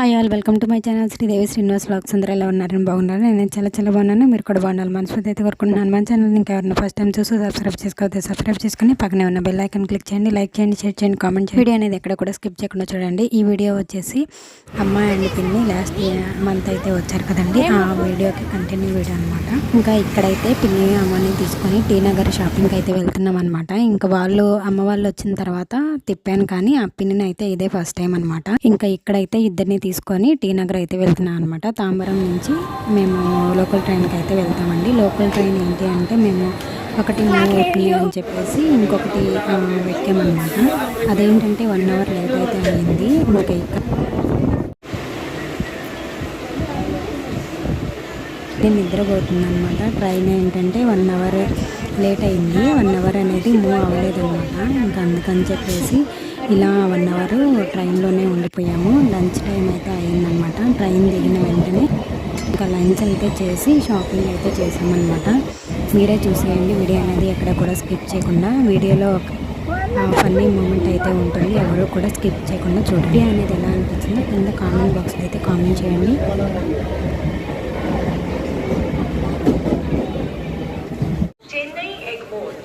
Hi all welcome to my channel Sridevi Srinivas vlogs అందరూ ఎలా ఉన్నారని బాగున్నారు నేను చాలా చాలా బాగున్నాను. మీరు కూడా బాగున్నారు మనస్ఫూర్తి అయితే కోరుకుంటున్నాను. మన ఛానల్ ఇంకా ఎవరైనా ఫస్ట్ టైం చూసి సబ్స్క్రైబ్ చేసుకోవద్దు సబ్స్క్రైబ్ చేసుకుని పక్కనే ఉన్న బెల్ ఐకన్ క్లిక్ చేయండి. లైక్ చేయండి షేర్ చేయండి కామెంట్ చేయండి. వీడియో అనేది ఎక్కడ కూడా స్కిప్ చేయకుండా చూడండి. ఈ వీడియో వచ్చేసి అమ్మ అండ్ పిన్ని లాస్ట్ మంత్ అయితే వచ్చారు కదండి. ఆ వీడియోకి కంటిన్యూ వీడియో అనమాట ఇంకా ఇక్కడైతే పిన్ని అమ్మని తీసుకొని టీ నగర్ షాపింగ్కి అయితే వెళ్తున్నాం అనమాట ఇంకా వాళ్ళు అమ్మ వాళ్ళు వచ్చిన తర్వాత తిప్పాను కానీ ఆ పిన్నిని అయితే ఇదే ఫస్ట్ టైం అనమాట ఇంకా ఇక్కడైతే ఇద్దరిని తీసుకొని టీ నగర్ అయితే వెళ్తున్నాం అనమాట తాంబరం నుంచి మేము లోకల్ ట్రైన్కి అయితే వెళ్తామండి. లోకల్ ట్రైన్ ఏంటి అంటే మేము ఒకటి మూవ్ అవుతుంది అని చెప్పేసి ఇంకొకటి ఆ, ఎక్కామన్నమాట అదేంటంటే వన్ అవర్ లేట్ అయితే అయింది. ఇంకా ఇక్కడ నేను నిద్రపోతుంది అనమాట ట్రైన్ ఏంటంటే వన్ అవర్ లేట్ అయింది. వన్ అవర్ అనేది మూవ్ అవ్వలేదు అనమాట ఇంకా అందుకని చెప్పేసి ఇలా వన్ అవర్ ట్రైన్లోనే ఉండిపోయాము. లంచ్ టైం అయితే అయిందనమాట. ట్రైన్ దిగిన వెంటనే ఇంకా లంచ్ అయితే చేసి షాపింగ్ అయితే చేసామన్నమాట మీరే చూసేయండి. వీడియో అనేది ఎక్కడ కూడా స్కిప్ చేయకుండా వీడియోలో ఒక ఫన్నీ మూమెంట్ అయితే ఉంటుంది. ఎవరు కూడా స్కిప్ చేయకుండా చూడండి. అనేది ఎలా అనిపించిందో కింద కామెంట్ బాక్స్లో అయితే కామెంట్ చేయండి.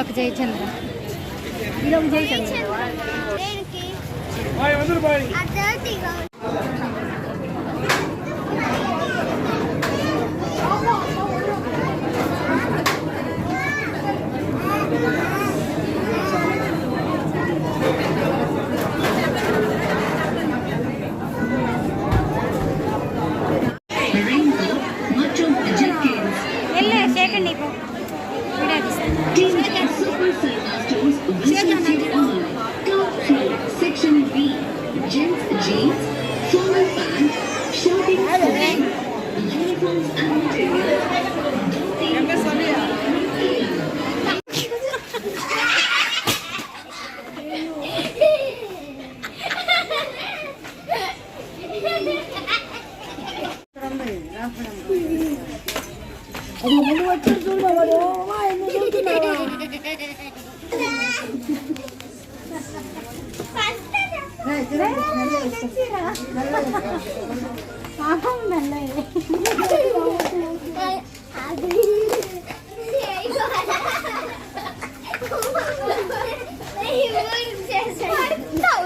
fast express, is arriving shortly on bus 3. ఇది ఒక Jayachandra Gents jeans, formal pants, shopping clothing, uniforms and materials.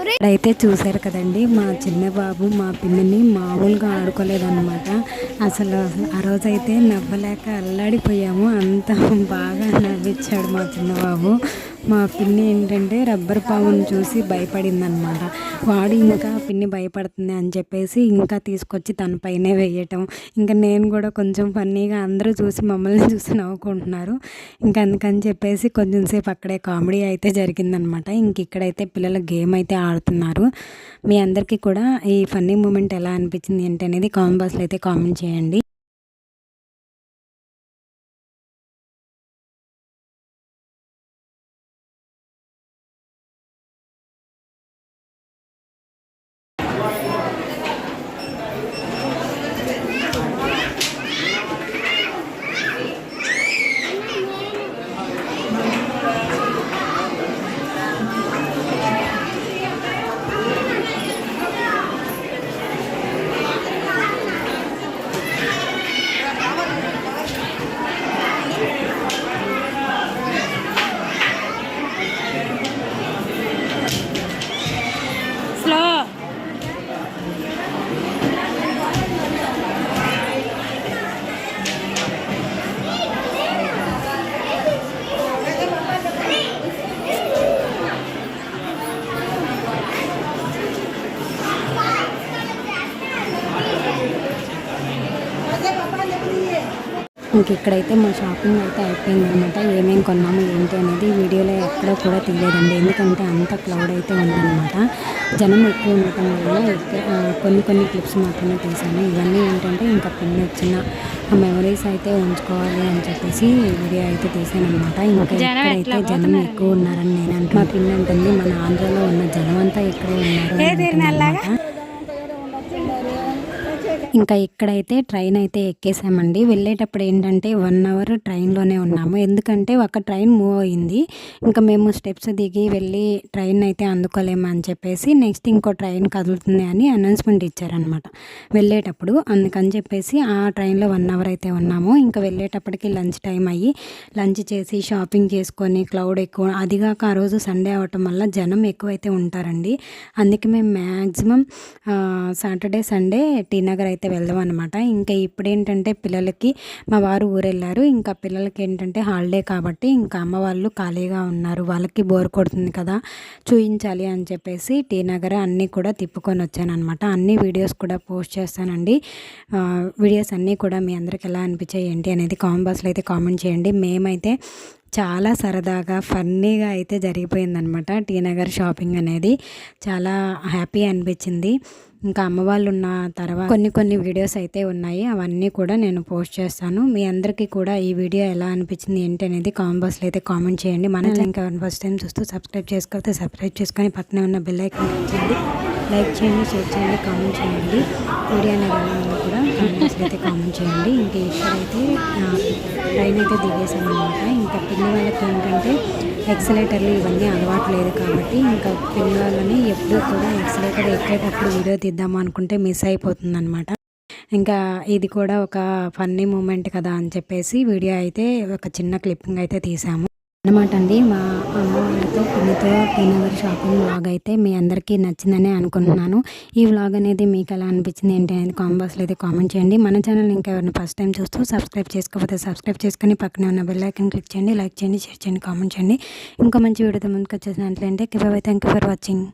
ఇక్కడైతే చూశారు కదండి మా చిన్న బాబు మా పిన్నిని మామూలుగా ఆడుకోలేదన్నమాట. అసలు ఆ రోజైతే నవ్వలేక అల్లాడిపోయాము. అంత బాగా నవ్వించాడు మా చిన్న బాబు మా పిన్ని ఏంటంటే రబ్బర్ పాముని చూసి భయపడిందనమాట. వాడు ఇంకా పిన్ని భయపడుతుంది అని చెప్పేసి ఇంకా తీసుకొచ్చి తన పైనే వేయటం. ఇంకా నేను కూడా కొంచెం ఫన్నీగా అందరూ చూసి మమ్మల్ని చూసి నవ్వుకుంటున్నారు. ఇంకా అందుకని చెప్పేసి కొంచెం సేపు అక్కడే కామెడీ అయితే జరిగిందనమాట. ఇంక ఇక్కడైతే పిల్లలు గేమ్ అయితే ఆడుతున్నారు. మీ అందరికీ కూడా ఈ ఫన్నీ మూమెంట్ ఎలా అనిపించింది ఏంటి అనేది కామెంట్ బాక్స్లో అయితే కామెంట్ చేయండి. ఇంక ఇక్కడైతే మా షాపింగ్ అయితే అయిపోయింది అనమాట ఏమేమి కొన్నాము ఏంటి అనేది వీడియోలో ఎక్కడో కూడా తీయలేదండి ఎందుకంటే అంత క్లౌడ్ అయితే ఉందన్నమాట జనం ఎక్కువ ఉండటం వల్ల కొన్ని కొన్ని క్లిప్స్ మాత్రమే తీసాను ఇవన్నీ ఏంటంటే ఇంకా పిన్ వచ్చిన మెమరీస్ అయితే ఉంచుకోవాలి అని చెప్పేసి వీడియో అయితే తీసాను అనమాట ఇంకా ఇక్కడైతే జనం ఎక్కువ ఉన్నారని నేను అంటున్నా. మా పిన్ అంటుంది మన ఆంధ్రలో ఉన్న జనం అంతా ఇక్కడే ఉన్నారు. ఇంకా ఇక్కడైతే ట్రైన్ అయితే ఎక్కేసామండి. వెళ్ళేటప్పుడు ఏంటంటే వన్ అవర్ ట్రైన్లోనే ఉన్నాము. ఎందుకంటే ఒక ట్రైన్ మూవ్ అయింది. ఇంకా మేము స్టెప్స్ దిగి వెళ్ళి ట్రైన్ అయితే అందుకోలేము అని చెప్పేసి నెక్స్ట్ ఇంకో ట్రైన్ కదులుతుంది అని అనౌన్స్మెంట్ ఇచ్చారనమాట వెళ్ళేటప్పుడు అందుకని చెప్పేసి ఆ ట్రైన్లో వన్ అవర్ అయితే ఉన్నాము. ఇంకా వెళ్ళేటప్పటికి లంచ్ టైం అయ్యి లంచ్ చేసి షాపింగ్ చేసుకొని క్లౌడ్ ఎక్కువ అదిగాక ఆ రోజు సండే అవటం వల్ల జనం ఎక్కువైతే ఉంటారండి. అందుకే మేము maximum Saturday Sunday T Nagar అయితే వెళ్దాం అనమాట ఇంకా ఇప్పుడు ఏంటంటే పిల్లలకి మా వారు ఊరెళ్ళారు. ఇంకా పిల్లలకి ఏంటంటే హాలిడే కాబట్టి ఇంకా అమ్మ వాళ్ళు ఖాళీగా ఉన్నారు. వాళ్ళకి బోర్ కొడుతుంది కదా చూయించాలి అని చెప్పేసి టీ నగర్ అన్నీ కూడా తిప్పుకొని వచ్చాను అనమాట అన్ని వీడియోస్ కూడా పోస్ట్ చేస్తానండి. వీడియోస్ అన్నీ కూడా మీ అందరికి ఎలా అనిపించాయి ఏంటి అనేది కామెంట్ బాక్స్లో అయితే కామెంట్ చేయండి. మేమైతే చాలా సరదాగా ఫన్నీగా అయితే జరిగిపోయిందనమాట టీ నగర్ షాపింగ్ అనేది. చాలా హ్యాపీ అనిపించింది. ఇంకా అమ్మ వాళ్ళు ఉన్న తర్వాత కొన్ని కొన్ని వీడియోస్ అయితే ఉన్నాయి. అవన్నీ కూడా నేను పోస్ట్ చేస్తాను. మీ అందరికీ కూడా ఈ వీడియో ఎలా అనిపించింది ఏంటి అనేది కామెంట్ బాక్స్లో అయితే కామెంట్ చేయండి. మన ఇంకా ఫస్ట్ టైం చూస్తూ సబ్స్క్రైబ్ చేసుకోకపోతే సబ్స్క్రైబ్ చేసుకొని పక్కనే ఉన్న బెల్ ఐకాన్ చేయండి. లైక్ చేయండి షేర్ చేయండి కామెంట్ చేయండి. వీడియో అనేది కూడా కామెంట్ అయితే కామెంట్ చేయండి. ఇంకా ఇక్కడైతే ట్రైన్ అయితే దిగేసాం అనమాట ఇంకా పిల్లవాళ్ళకి వాళ్ళకి ఏంటంటే ఎక్సలేటర్లు ఇవన్నీ అలవాటు లేదు కాబట్టి ఇంకా పిల్లవాళ్ళని వాళ్ళని ఎప్పుడు కూడా ఎక్సలేటర్ ఎక్కేటప్పుడు వీడియో తీద్దాము అనుకుంటే మిస్ అయిపోతుంది అనమాట ఇంకా ఇది కూడా ఒక ఫన్నీ మూమెంట్ కదా అని చెప్పేసి వీడియో అయితే ఒక చిన్న క్లిప్పింగ్ అయితే తీసాము. అనమాట అండి. మా అమ్మ వాళ్ళతో పిన్నితో టీనగర్ షాపింగ్ వ్లాగ్ అయితే మీ అందరికీ నచ్చిందని అనుకుంటున్నాను. ఈ వ్లాగ్ అనేది మీకు ఎలా అనిపించింది ఏంటి అనేది కామెంట్ బాక్స్లో అయితే కామెంట్ చేయండి. మన ఛానల్ ఇంకెవరిని ఫస్ట్ టైం చూస్తూ సబ్స్క్రైబ్ చేసుకోకపోతే సబ్స్క్రైబ్ చేసుకొని పక్కనే ఉన్న బెల్ ఐకన్ క్లిక్ చేయండి లైక్ చేయండి షేర్ చేయండి కామెంట్ చేయండి. ఇంకా మంచి వీడియోతో ముందుకు వచ్చేసినట్లయితే థ్యాంక్ యూ ఫర్ వాచింగ్.